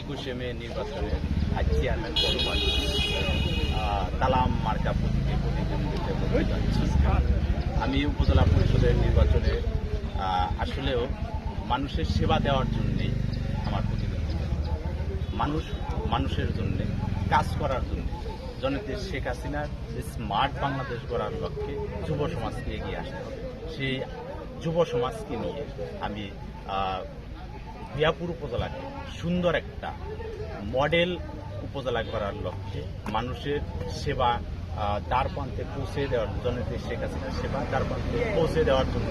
একুশে মে নির্বাচনে আজ চেয়ারম্যান পদবাদ তালাম মার্কা প্রতীকে প্রতিদ্বন্দ্বিতা করতে যাচ্ছি। আমি উপজেলা পরিষদের নির্বাচনে আসলেও মানুষের সেবা দেওয়ার জন্যেই আমার প্রতিদ্বন্দ্বিতা। মানুষ, মানুষের জন্য, কাজ করার জন্য। জনতে শেখ হাসিনার স্মার্ট বাংলাদেশ গড়ার লক্ষ্যে যুব সমাজকে এগিয়ে আসতে হবে। সেই যুব সমাজকে নিয়ে আমি বিয়াপুর উপজেলাকে সুন্দর একটা মডেল উপজেলা করার লক্ষ্যে মানুষের সেবা তার প্রান্তে পৌঁছে দেওয়ার জন্য শেখ হাসিনার সেবা তার প্রান্তে পৌঁছে দেওয়ার জন্য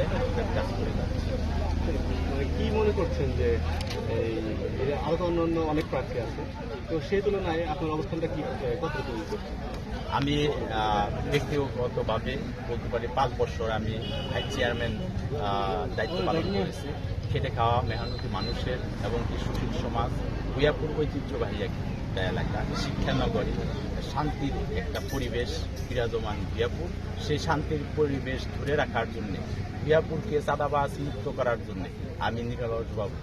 কাজ করে যাচ্ছে। কি মনে করছেন যে আরও অন্য অন্যান্য অনেক প্রার্থী আছে? তো সেই তুলনায় আপনার অবস্থানটা কি? করছেন আমি ব্যক্তিগতভাবে বলতে পারি পাঁচ বছর আমি ভাইস চেয়ারম্যান দায়িত্ব পালন করেছি। খেটে খাওয়া মেহনতি মানুষের এবং কি সুশীল সমাজ ভুয়াপুর ঐতিহ্যবাহী একটা এলাকা শিক্ষানগরী। শান্তির একটা পরিবেশ বিরাজমান বিয়াপুর সেই শান্তির পরিবেশ ধরে রাখার জন্যে বিয়াপুরকে চাঁদাবাজ মুক্ত করার জন্যে আমি নিরলসভাবে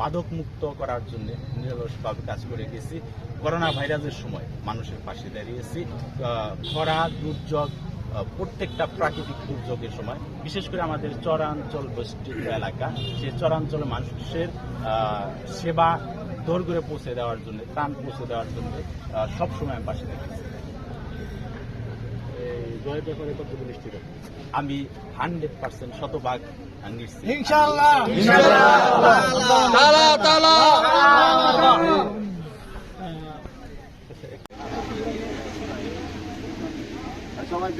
মাদক মুক্ত করার জন্য নিরলসভাবে কাজ করে গেছি। করোনা ভাইরাসের সময় মানুষের পাশে দাঁড়িয়েছি। খরা, দুর্যোগ প্রত্যেকটা প্রাকৃতিক দুর্যোগের সময়, বিশেষ করে আমাদের চরাঞ্চল বৈশিষ্ট্য এলাকা, সেই চরাঞ্চলে মানুষের সেবা দৌড় করে পৌঁছে দেওয়ার জন্য, ত্রাণ পৌঁছে দেওয়ার জন্য সবসময় আমি পাশে দেখেছি আমি হান্ড্রেড পার্সেন্ট শতভাগ সবাই